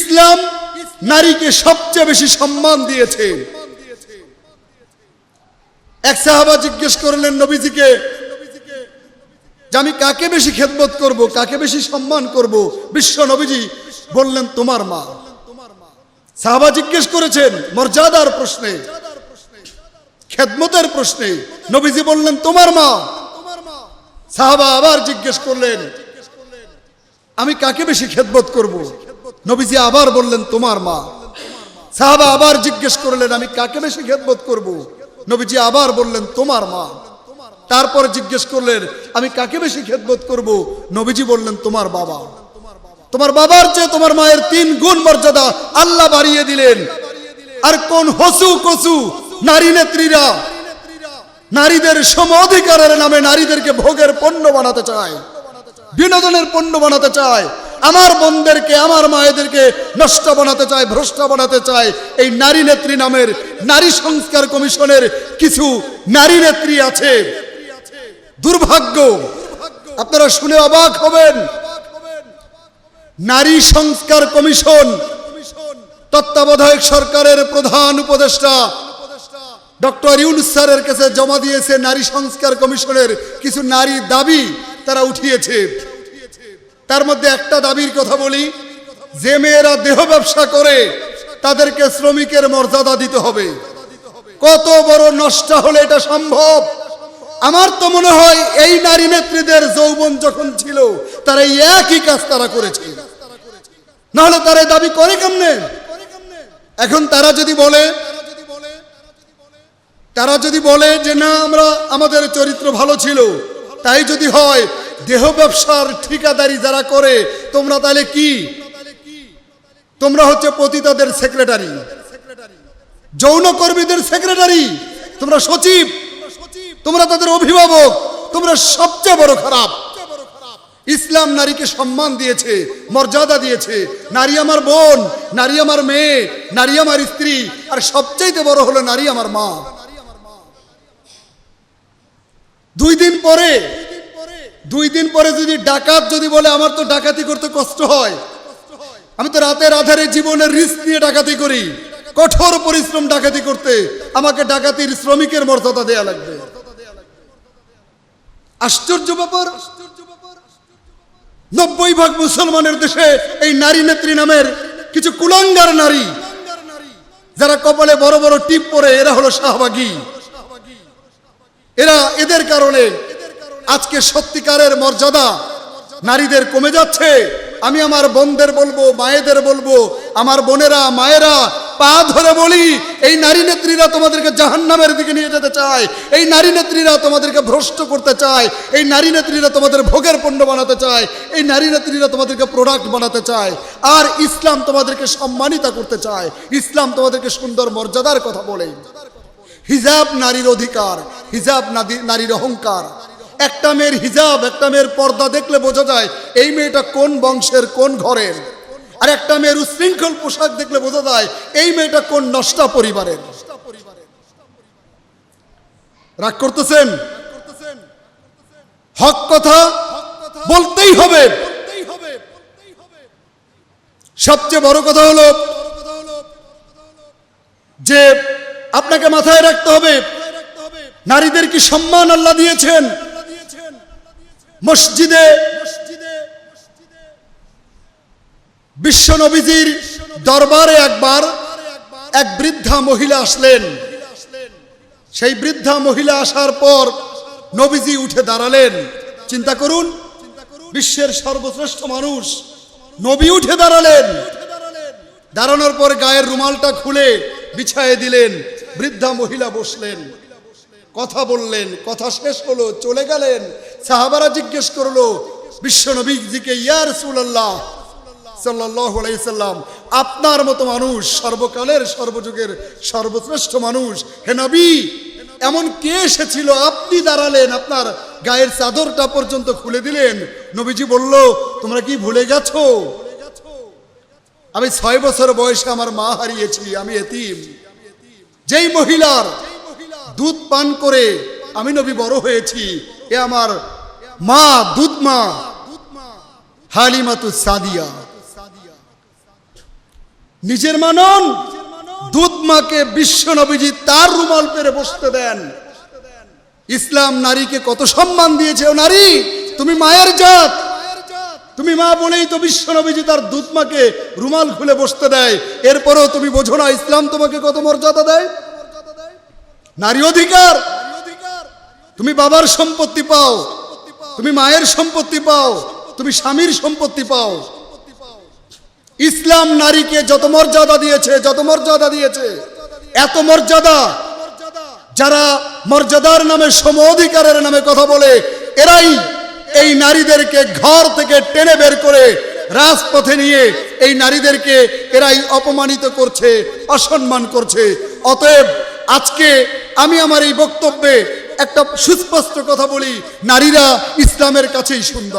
ইসলাম নারীকে সবচেয়ে বেশি সম্মান দিয়েছে। এক সাহাবা জিজ্ঞেস করলেন নবীজিকে, যে আমি কাকে বেশি খেদমত করব, কাকে বেশি সম্মান করব? বিশ্ব নবীজি বললেন, তোমার মা। সাহাবা জিজ্ঞেস করেছেন, মর্যাদার প্রশ্নে, খেদমতের প্রশ্নে। নবীজি বললেন, তোমার মা। সাহাবা আবার জিজ্ঞেস করলেন, আমি কাকে বেশি খেদমত করব? নবীজি আবার বললেন, তোমার মা। সাহাবা আবার জিজ্ঞেস করলেন, আমি কাকে বেশি খেদমত করব? নবীজি আবার বললেন, তোমার মা। তারপর জিজ্ঞেস করলেন, আমি কাকে বেশি খেদমত করব? নবীজি বললেন, তোমার বাবা। তোমার বাবার চেয়ে তোমার মায়ের তিন গুণ মর্যাদা আল্লাহ বাড়িয়ে দিলেন। আর কোন হসু কসু নারী নেত্রীরা নারীদের সম অধিকারের নামে নারীদেরকে ভোগের পণ্য বানাতে চায়, বিনোদনের পণ্য বানাতে চায় আমার বোনদেরকে, আমার মায়েদেরকে নষ্ট বানাতে চায়, ভ্রষ্ট বানাতে চায় এই নারী নেত্রী নামের নারী সংস্কার কমিশনের কিছু নারী নেত্রী আছে। দুর্ভাগ্য। আপনারা শুনে অবাক হবেন। নারী সংস্কার কমিশন তত্ত্বাবধায়ক সরকারের প্রধান উপদেষ্টা ডক্টর ইউনুস স্যারের কাছে জমা দিয়েছে নারী সংস্কার কমিশনের কিছু নারী দাবি তারা উঠিয়েছে। তার মধ্যে একটা দাবির কথা বলি, যে মেয়েরা দেহ ব্যবসা করে, তাদেরকে শ্রমিকের মর্যাদা দিতে হবে। কত বড় নষ্ট হলে এটা সম্ভব? আমার তো মনে হয় এই নারী নেত্রীদের যৌবন যখন ছিল, তারা এই একই কাজ তারা করেছে। নাহলে তারা দাবি করে কেমনে? এখন তারা যদি বলে, তারা যদি বলে যে না, আমরা, আমাদের চরিত্র ভালো ছিল, তাই যদি হয় দেহ ব্যবসার ঠিকাদারি যারা করে, তোমরা তাহলে কি? তোমরা হচ্ছে পতিতাদের সেক্রেটারি যৌনকর্মীদের সেক্রেটারি তোমরা সচিব। তোমরা তাদের অভিভাবক। তোমরা সবচেয়ে বড় খারাপ। ইসলাম নারীকে সম্মান দিয়েছে, মর্যাদা দিয়েছে। নারী আমার বোন, নারী আমার মেয়ে, নারী আমার স্ত্রী, আর সবচাইতে বড় হলো নারী আমার মা। দুই দিন পরে দুই দিন পরে যদি ডাকাত যদি বলে, আমার তো ডাকাতি করতে কষ্ট হয়। আমি তো রাতের আধারে জীবনের রিস্ক নিয়ে ডাকাতি করি। কঠোর পরিশ্রম ডাকাতি করতে আমাকে ডাকাতির শ্রমিকের মর্যাদা দেয়া লাগবে। আশ্চর্য ব্যাপার, নব্বই ভাগ মুসলমানের দেশে এই নারী নেত্রী নামের কিছু কুলাঙ্গার নারী, যারা কপালে বড় বড় টিপ পরে এরা হলো শাহবাগী। এরা এদের কারণে আজকে সত্যিকারের মর্যাদা নারীদের কমে যাচ্ছে। আমি আমার বোনদের বলব, মায়েদের বলব, আমার বোনেরা, মায়েরা, পা ধরে বলি, এই নারী নেত্রীরা তোমাদেরকে জাহান্নামের দিকে নিয়ে যেতে চায়, এই নারী নেত্রীরা তোমাদেরকে ভ্রষ্ট করতে চায়, এই নারী নেত্রীরা তোমাদের ভোগের পণ্য বানাতে চায়, এই নারী নেত্রীরা তোমাদেরকে প্রোডাক্ট বানাতে চায়, আর ইসলাম তোমাদেরকে সম্মানিতা করতে চায়, ইসলাম তোমাদেরকে সুন্দর মর্যাদার কথা বলে। হিজাব নারীর অধিকার, হিজাব নারীর অহংকার একটা মেয়ের হিজাব, একটা মেয়ের পর্দা দেখলে বোঝা যায় এই মেয়েটা কোন বংশের, কোন ঘরের। আর একটা মেয়ের উশৃঙ্খল পোশাক দেখলে বোঝা যায় এই মেয়েটা কোন নষ্টা পরিবারের। রাগ করতেছেন? হক কথা বলতেই হবে। সবচেয়ে বড় কথা হলো যে আপনাকে মাথায় রাখতে হবে। নারীদের কি সম্মান আল্লাহ দিয়েছেন? মসজিদে বিশ্ব নবীজির দরবারে একবার এক বৃদ্ধা মহিলা আসলেন। সেই বৃদ্ধা মহিলা আসার পর নবীজি উঠে দাঁড়ালেন। চিন্তা করুন, বিশ্বের সর্বশ্রেষ্ঠ মানুষ নবী উঠে দাঁড়ালেন। দাঁড়ানোর পর গায়ের রুমালটা খুলে বিছায়ে দিলেন। বৃদ্ধা মহিলা বসলেন। কথা বললেন, কথা শেষ হলো, চলে গেলেন। সাহাবারা জিজ্ঞেস করল বিশ্ব নবীজিকে ইয়া রাসূলুল্লাহ সাল্লাল্লাহু আপনার মতো মানুষ, সর্বকালের সর্বযুগের সর্বশ্রেষ্ঠ মানুষ, হে নবী, এমন কে এসেছিল? আপনি দাঁড়ালেন, আপনার গায়ের চাদরটা পর্যন্ত খুলে দিলেন। নবীজি বলল, তোমরা কি ভুলে গেছো? আমি ছয় বছর বয়সে আমার মা হারিয়েছি, আমি এতিম। যেই মহিলার দুধ পান করে আমি নবী বড় হয়েছি। এ আমার মা দুধ মা হালিমাতু সাদিয়া। নিজের মানন দুধ বিশ্ব নবীজি তার রুমাল পেরে বসতে দেন। ইসলাম নারীকে কত সম্মান দিয়েছে ও নারী? তুমি মায়ের জাত। তুমি মা বলেই তো বিশ্ব নবীজি তার দুধ মাকে রুমাল খুলে বসতে দেয়। এরপরেও তুমি বোঝো না, ইসলাম তোমাকে কত মর্যাদা দেয়? নারী অধিকার। তুমি বাবার সম্পত্তি পাও, তুমি মায়ের সম্পত্তি পাও, তুমি স্বামীর সম্পত্তি পাও। ইসলাম নারীকে যত মর্যাদা দিয়েছে, যত মর্যাদা দিয়েছে, এত মর্যাদা। যারা মর্যাদার নামে সম অধিকারের নামে কথা বলে, এরাই এই নারীদেরকে ঘর থেকে টেনে বের করে রাজপথে নিয়ে এই নারীদেরকে এরাই অপমানিত করছে, অসম্মান করছে। অতএব আজকে আমি আমার এই বক্তব্যে একটা সুস্পষ্ট কথা বলি নারীরা ইসলামের কাছেই সুন্দর।